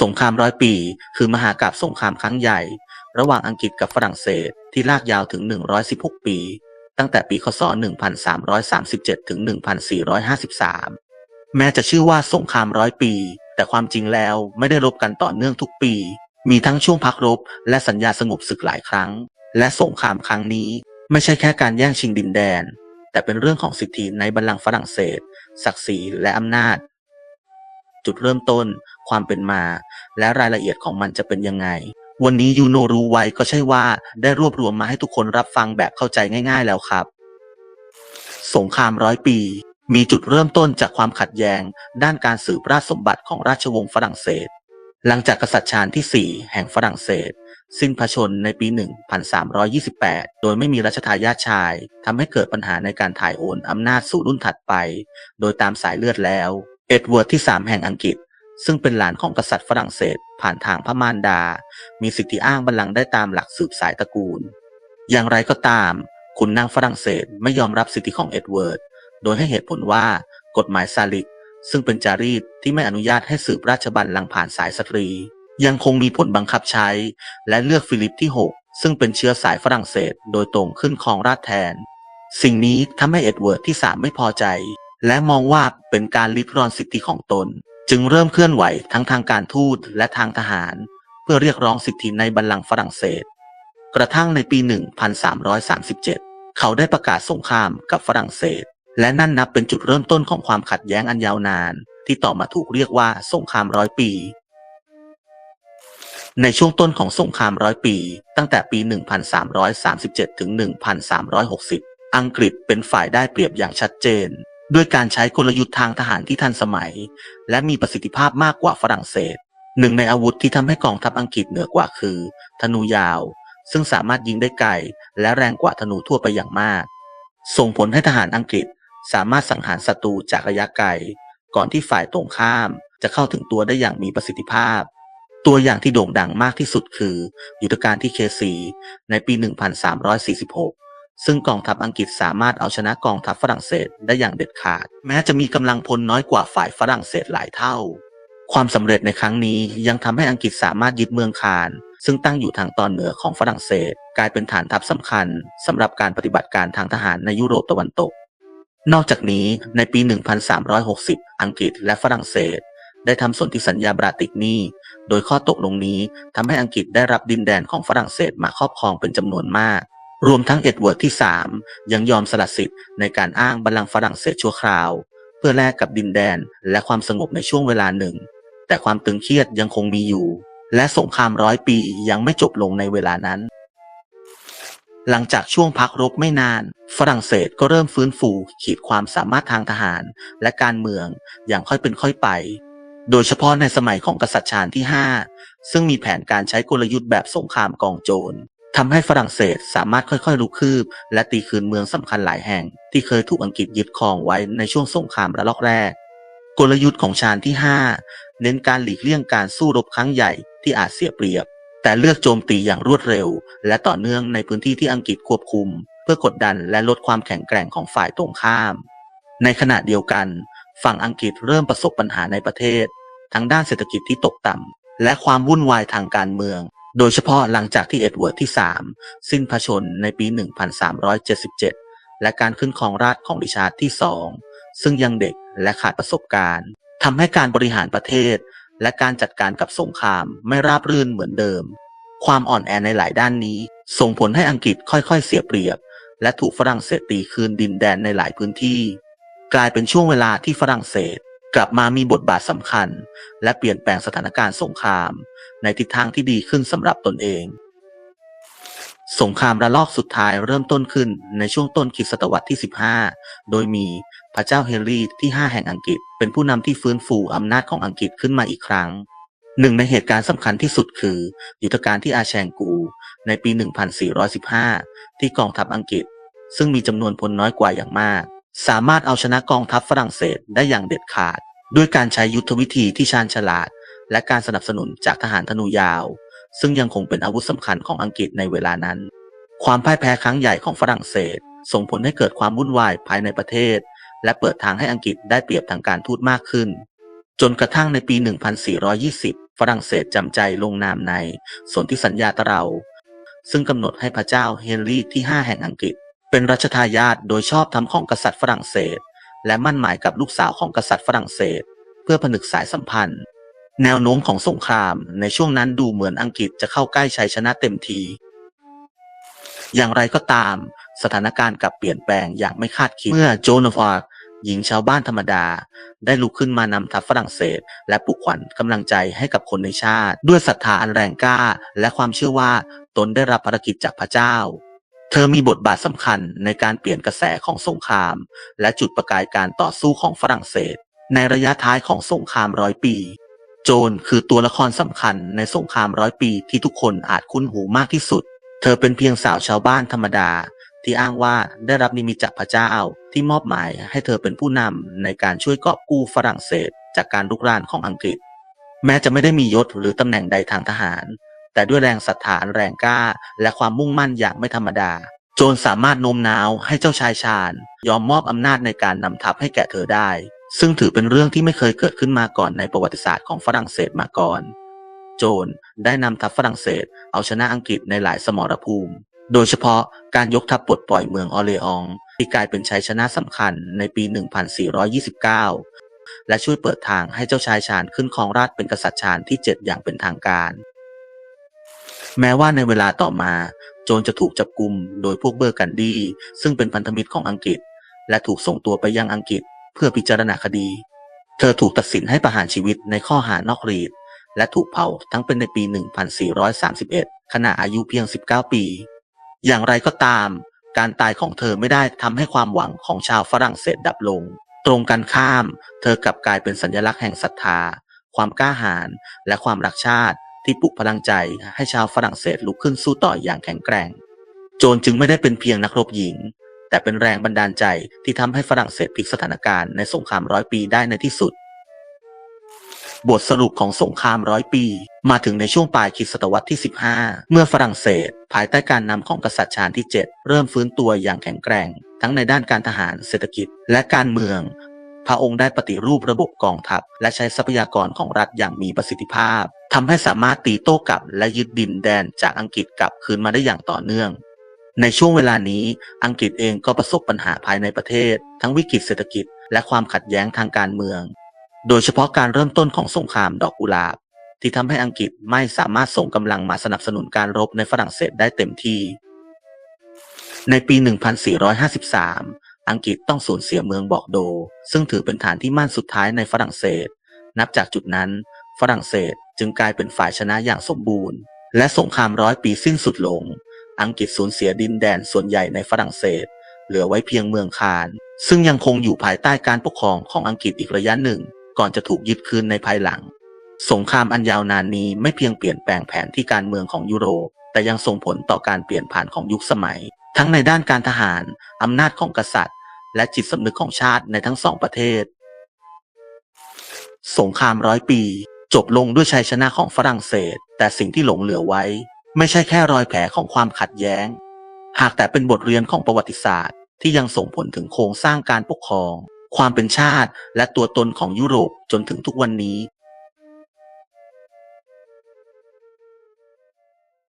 สงครามร้อยปี คือมหากาพย์สงครามครั้งใหญ่ ระหว่างอังกฤษกับฝรั่งเศสที่ลากยาวถึง 116 ปี ตั้งแต่ปีคศ 1337 ถึง 1453 แม้จะชื่อว่าสงครามร้อยปี แต่ความจริงแล้วไม่ได้รบกันต่อเนื่องทุกปี มีทั้งช่วงพักรบ และสัญญาสงบศึกหลายครั้ง และสงครามครั้งนี้ ไม่ใช่แค่การแย่งชิงดินแดน แต่เป็นเรื่องของสิทธิในบัลลังก์ฝรั่งเศส ศักดิ์ศรีและอำนาจจุดเริ่มต้น ความเป็นมา และรายละเอียดของมันจะเป็นยังไง วันนี้ยูโนรู้ไว้ก็ใช่ว่าได้รวบรวมมาให้ทุกคนรับฟังแบบเข้าใจง่าย ๆแล้วครับ สงครามร้อยปี มีจุดเริ่มต้นจากความขัดแย้ง ด้านการสืบราชสมบัติของราชวงศ์ฝรั่งเศส หลังจากกษัตริย์ชาญที่ 4 แห่งฝรั่งเศส สิ้นพระชนในปี 1328 โดยไม่มีรัชทายาทชายทำให้เกิดปัญหาในการถ่ายโอนอำนาจสู่รุ่นถัดไป โดยตามสายเลือดแล้ว เอ็ดเวิร์ดที่ 3 แห่งอังกฤษ ซึ่งเป็นหลานของกษัตริย์ฝรั่งเศสผ่านทางพระมารดา มีสิทธิอ้างบัลลังก์ได้ตามหลักสืบสายตระกูล อย่างไรก็ตาม คุณนางฝรั่งเศสไม่ยอมรับสิทธิของเอ็ดเวิร์ด โดยให้เหตุผลว่ากฎหมายซาลิก ซึ่งเป็นจารีตที่ไม่อนุญาตให้สืบราชบัลลังก์ผ่านสายสตรี ยังคงมีผลบังคับใช้ และเลือกฟิลิปที่ 6 ซึ่งเป็นเชื้อสายฝรั่งเศส โดยตรงขึ้นครองราชแทน สิ่งนี้ทำให้เอ็ดเวิร์ดที่ 3 ไม่พอใจ และมองว่าเป็นการลิดรอนสิทธิของตน จึงเริ่มเคลื่อนไหวทั้งทางการทูตและทางทหาร เพื่อเรียกร้องสิทธิในบัลลังก์ฝรั่งเศส กระทั่งในปี 1337 เขาได้ประกาศสงครามกับฝรั่งเศส และนั่นนับเป็นจุดเริ่มต้นของความขัดแย้งอันยาวนาน ที่ต่อมาถูกเรียกว่าสงครามร้อยปี ในช่วงต้นของสงครามร้อยปี ตั้งแต่ปี 1337 ถึง 1360 อังกฤษเป็นฝ่ายได้เปรียบอย่างชัดเจน ด้วยการใช้กลยุทธ์ทางทหารที่ทันสมัย และมีประสิทธิภาพมากกว่าฝรั่งเศส หนึ่งในอาวุธที่ทำให้กองทัพอังกฤษเหนือกว่าคือ ธนูยาว ซึ่งสามารถยิงได้ไกล และแรงกว่าธนูทั่วไปอย่างมาก ส่งผลให้ทหารอังกฤษสามารถสังหารศัตรูจากระยะไกล ก่อนที่ฝ่ายตรงข้ามจะเข้าถึงตัวได้อย่างมีประสิทธิภาพ ตัวอย่างที่โด่งดังมากที่สุดคือ ยุทธการที่เคซีในปี 1346 ซึ่งกองทัพอังกฤษสามารถเอาชนะกองทัพฝรั่งเศสได้อย่างเด็ดขาด แม้จะมีกำลังพลน้อยกว่าฝ่ายฝรั่งเศสหลายเท่า ความสำเร็จในครั้งนี้ยังทำให้อังกฤษสามารถยึดเมืองคานซึ่งตั้งอยู่ทางตอนเหนือของฝรั่งเศส กลายเป็นฐานทัพสำคัญสำหรับการปฏิบัติการทางทหารในยุโรปตะวันตก นอกจากนี้ในปี 1360 อังกฤษและฝรั่งเศส ได้ทำสนธิสัญญาบราติกนีโดยข้อตกลงนี้ทำให้อังกฤษได้รับดินแดนของฝรั่งเศสมาครอบครองเป็นจำนวนมาก รวมทั้งเอ็ดเวิร์ดที่ 3 ยังยอมสละสิทธิ์ในการอ้างบัลลังก์ฝรั่งเศสชั่วคราว เพื่อแลกกับดินแดนและความสงบในช่วงเวลาหนึ่ง แต่ความตึงเครียดยังคงมีอยู่ และสงครามร้อยปียังไม่จบลงในเวลานั้น หลังจากช่วงพักรบไม่นาน ฝรั่งเศสก็เริ่มฟื้นฟูขีดความสามารถทางทหารและการเมืองอย่างค่อยเป็นค่อยไป โดยเฉพาะในสมัยของกษัตริย์ชาญที่ 5 ซึ่งมีแผนการใช้กลยุทธ์แบบสงครามกองโจร ทำให้ฝรั่งเศสสามารถค่อยๆลุกคืบ และตีคืนเมืองสำคัญหลายแห่ง ที่เคยถูกอังกฤษยึดครองไว้ในช่วงสงครามระลอกแรก กลยุทธ์ของชาญที่ 5 เน้นการหลีกเลี่ยงการสู้รบครั้งใหญ่ที่อาจเสียเปรียบ แต่เลือกโจมตีอย่างรวดเร็ว และต่อเนื่องในพื้นที่ที่อังกฤษควบคุม เพื่อกดดันและลดความแข็งแกร่งของฝ่ายตรงข้าม ในขณะเดียวกัน ฝั่งอังกฤษเริ่มประสบปัญหาในประเทศ ทั้งด้านเศรษฐกิจที่ตกต่ำและความวุ่นวายทางการเมือง โดยเฉพาะหลังจากที่เอ็ดเวิร์ดที่ 3 สิ้นพระชนในปี 1377 และการขึ้นครองราชของริชาร์ดที่ 2 ซึ่งยังเด็กและขาดประสบการณ์ทำให้การบริหารประเทศ และการจัดการกับสงครามไม่ราบรื่นเหมือนเดิม ความอ่อนแอในหลายด้านนี้ ส่งผลให้อังกฤษค่อยๆ เสียเปรียบ และถูกฝรั่งเศสตีคืนดินแดนในหลายพื้นที่ กลายเป็นช่วงเวลาที่ฝรั่งเศส กลับมามีบทบาทสำคัญ และเปลี่ยนแปลงสถานการณ์สงคราม ในทิศทางที่ดีขึ้นสำหรับตนเอง สงครามระลอกสุดท้ายเริ่มต้นขึ้นในช่วงต้นคริสตศตวรรษที่ 15 โดยมีพระเจ้าเฮนรี่ที่ 5 แห่งอังกฤษ เป็นผู้นำที่ฟื้นฟูอำนาจของอังกฤษขึ้นมาอีกครั้งหนึ่งในเหตุการณ์สำคัญที่สุดคือ ยุทธการที่อาแชงกู ในปี 1415 ที่กองทัพอังกฤษ ซึ่งมีจำนวนพลน้อยกว่าอย่างมาก สามารถเอาชนะกองทัพฝรั่งเศสได้อย่างเด็ดขาด ด้วยการใช้ยุทธวิธีที่ชาญฉลาด และการสนับสนุนจากทหารธนูยาว ซึ่งยังคงเป็นอาวุธสำคัญของอังกฤษในเวลานั้น ความพ่ายแพ้ครั้งใหญ่ของฝรั่งเศส ส่งผลให้เกิดความวุ่นวายภายในประเทศ และเปิดทางให้อังกฤษได้เปรียบทางการทูตมากขึ้น จนกระทั่งในปี 1420 ฝรั่งเศสจำใจลงนามในสนธิสัญญาตะเรา ซึ่งกำหนดให้พระเจ้าเฮนรี่ที่ 5 แห่งอังกฤษ เป็นรัชทายาทโดยชอบธรรมของกษัตริย์ฝรั่งเศส และมั่นหมายกับลูกสาวของกษัตริย์ฝรั่งเศส เพื่อผนึกสายสัมพันธ์ แนวโน้มของสงครามในช่วงนั้นดูเหมือนอังกฤษจะเข้าใกล้ชัยชนะเต็มที อย่างไรก็ตามสถานการณ์กลับเปลี่ยนแปลงอย่างไม่คาดคิดเมื่อโจนฟอาร์หญิงชาวบ้านธรรมดา ได้ลุกขึ้นมานำทัพฝรั่งเศส และปลุกขวัญกำลังใจให้กับคนในชาติ ด้วยศรัทธาอันแรงกล้า และความเชื่อว่าตนได้รับภารกิจจากพระเจ้า เธอมีบทบาทสำคัญในการเปลี่ยนกระแสของสงคราม และจุดประกายการต่อสู้ของฝรั่งเศส ในระยะท้ายของสงครามร้อยปี โจนคือตัวละครสำคัญในสงครามร้อยปีที่ทุกคนอาจคุ้นหูมากที่สุด เธอเป็นเพียงสาวชาวบ้านธรรมดา ที่อ้างว่าได้รับนิมิตจากพระเจ้าที่มอบหมายให้เธอเป็นผู้นำในการช่วยกอบกู้ฝรั่งเศส จากการลุกรานของอังกฤษ แม้จะไม่ได้มียศหรือตำแหน่งใดทางทหาร แต่ด้วยแรงศรัทธานแรงกล้า และความมุ่งมั่นอย่างไม่ธรรมดา โจนสามารถโน้มน้าวให้เจ้าชายชาญ ยอมมอบอำนาจในการนำทัพให้แก่เธอได้ ซึ่งถือเป็นเรื่องที่ไม่เคยเกิดขึ้นมาก่อนในประวัติศาสตร์ของฝรั่งเศสมาก่อน โจนได้นำทัพฝรั่งเศส เอาชนะอังกฤษในหลายสมรภูมิ โดยเฉพาะการยกทัพปลดปล่อยเมืองออเลอองที่กลายเป็นชัยชนะสำคัญในปี 1429 และช่วยเปิดทางให้เจ้าชายชาญขึ้นครองราชเป็นกษัตริย์ชาญที่ 7 อย่างเป็นทางการ แม้ว่าในเวลาต่อมา โจนจะถูกจับกุมโดยพวกเบอร์กันดีซึ่งเป็นพันธมิตรของอังกฤษ และถูกส่งตัวไปยังอังกฤษ เพื่อพิจารณาคดี เธอถูกตัดสินให้ประหารชีวิตในข้อหานอกรีด และถูกเผาทั้งเป็นในปี 1431 ขณะอายุเพียง 19 ปี อย่างไรก็ตาม การตายของเธอไม่ได้ทำให้ความหวังของชาวฝรั่งเศสดับลง ตรงกันข้าม เธอกลับกลายเป็นสัญลักษณ์แห่งศรัทธา ความกล้าหาญและความรักชาติ ที่ปลุกพลังใจให้ชาวฝรั่งเศสลุกขึ้นสู้ต่ออย่างแข็งแกร่ง โจนจึงไม่ได้เป็นเพียงนักรบหญิง แต่เป็นแรงบันดาลใจที่ทำให้ฝรั่งเศสพลิกสถานการณ์ในสงครามร้อยปีได้ในที่สุด บทสรุปของสงครามร้อยปี มาถึงในช่วงปลายคริสตศตวรรษที่ 15 เมื่อฝรั่งเศส ภายใต้การนำของกษัตริย์ชาญที่ 7 เริ่มฟื้นตัวอย่างแข็งแกร่ง ทั้งในด้านการทหารเศรษฐกิจ และการเมืองพระองค์ได้ปฏิรูประบบกองทัพ และใช้ทรัพยากรของรัฐอย่างมีประสิทธิภาพ ทำให้สามารถตีโต้กลับและยึดดินแดนจากอังกฤษกลับคืนมาได้อย่างต่อเนื่อง ในช่วงเวลานี้อังกฤษเองก็ประสบปัญหาภายในประเทศ ทั้งวิกฤตเศรษฐกิจ และความขัดแย้งทางการเมือง โดยเฉพาะการเริ่มต้นของสงครามดอกกุหลาบ ที่ทำให้อังกฤษไม่สามารถส่งกำลังมาสนับสนุนการรบในฝรั่งเศสได้เต็มที่ ในปี 1453 อังกฤษต้องสูญเสียเมืองบอกโด ซึ่งถือเป็นฐานที่มั่นสุดท้ายในฝรั่งเศส นับจากจุดนั้น ฝรั่งเศสจึงกลายเป็นฝ่ายชนะอย่างสมบูรณ์ และสงครามร้อยปีสิ้นสุดลง อังกฤษสูญเสียดินแดนส่วนใหญ่ในฝรั่งเศส เหลือไว้เพียงเมืองคาน ซึ่งยังคงอยู่ภายใต้การปกครองของอังกฤษอีกระยะหนึ่ง ก่อนจะถูกยึดคืนในภายหลัง สงครามอันยาวนานนี้ไม่เพียงเปลี่ยนแปลงแผนที่การเมืองของยุโรป แต่ยังส่งผลต่อการเปลี่ยนผ่านของยุคสมัย ทั้งในด้านการทหาร อำนาจของกษัตริย์ และจิตสำนึกของชาติในทั้งสองประเทศ สงครามร้อยปี จบลงด้วยชัยชนะของฝรั่งเศส แต่สิ่งที่หลงเหลือไว้ ไม่ใช่แค่รอยแผลของความขัดแย้ง หากแต่เป็นบทเรียนของประวัติศาสตร์ ที่ยังส่งผลถึงโครงสร้างการปกครอง ความเป็นชาติและตัวตนของยุโรปจนถึงทุกวันนี้